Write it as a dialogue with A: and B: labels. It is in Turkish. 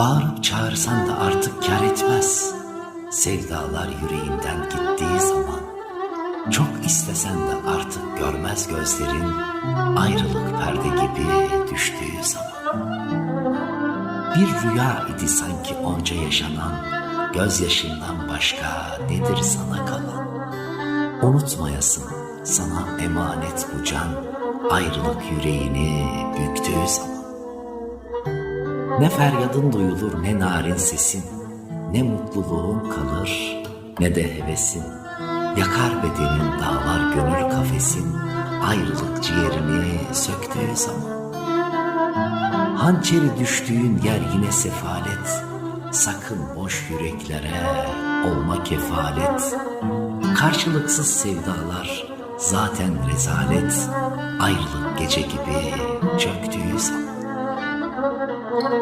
A: Bağırıp çağırsan da artık kar etmez. Sevdalar yüreğinden gittiği zaman, çok istesen de artık görmez gözlerin, ayrılık perde gibi düştüğü zaman. Bir rüya idi sanki onca yaşanan, gözyaşından başka nedir sana kalan? Unutmayasın sana emanet bu can, ayrılık yüreğini büktüğü zaman. Ne feryadın duyulur ne narin sesin, ne mutluluğun kalır ne de hevesin. Yakar bedenin dağlar gönül kafesin, ayrılık ciğerini söktüğü zaman. Hançeri düştüğün yer yine sefalet, sakın boş yüreklere olma kefalet. Karşılıksız sevdalar zaten rezalet, ayrılık gece gibi çöktüğü zaman.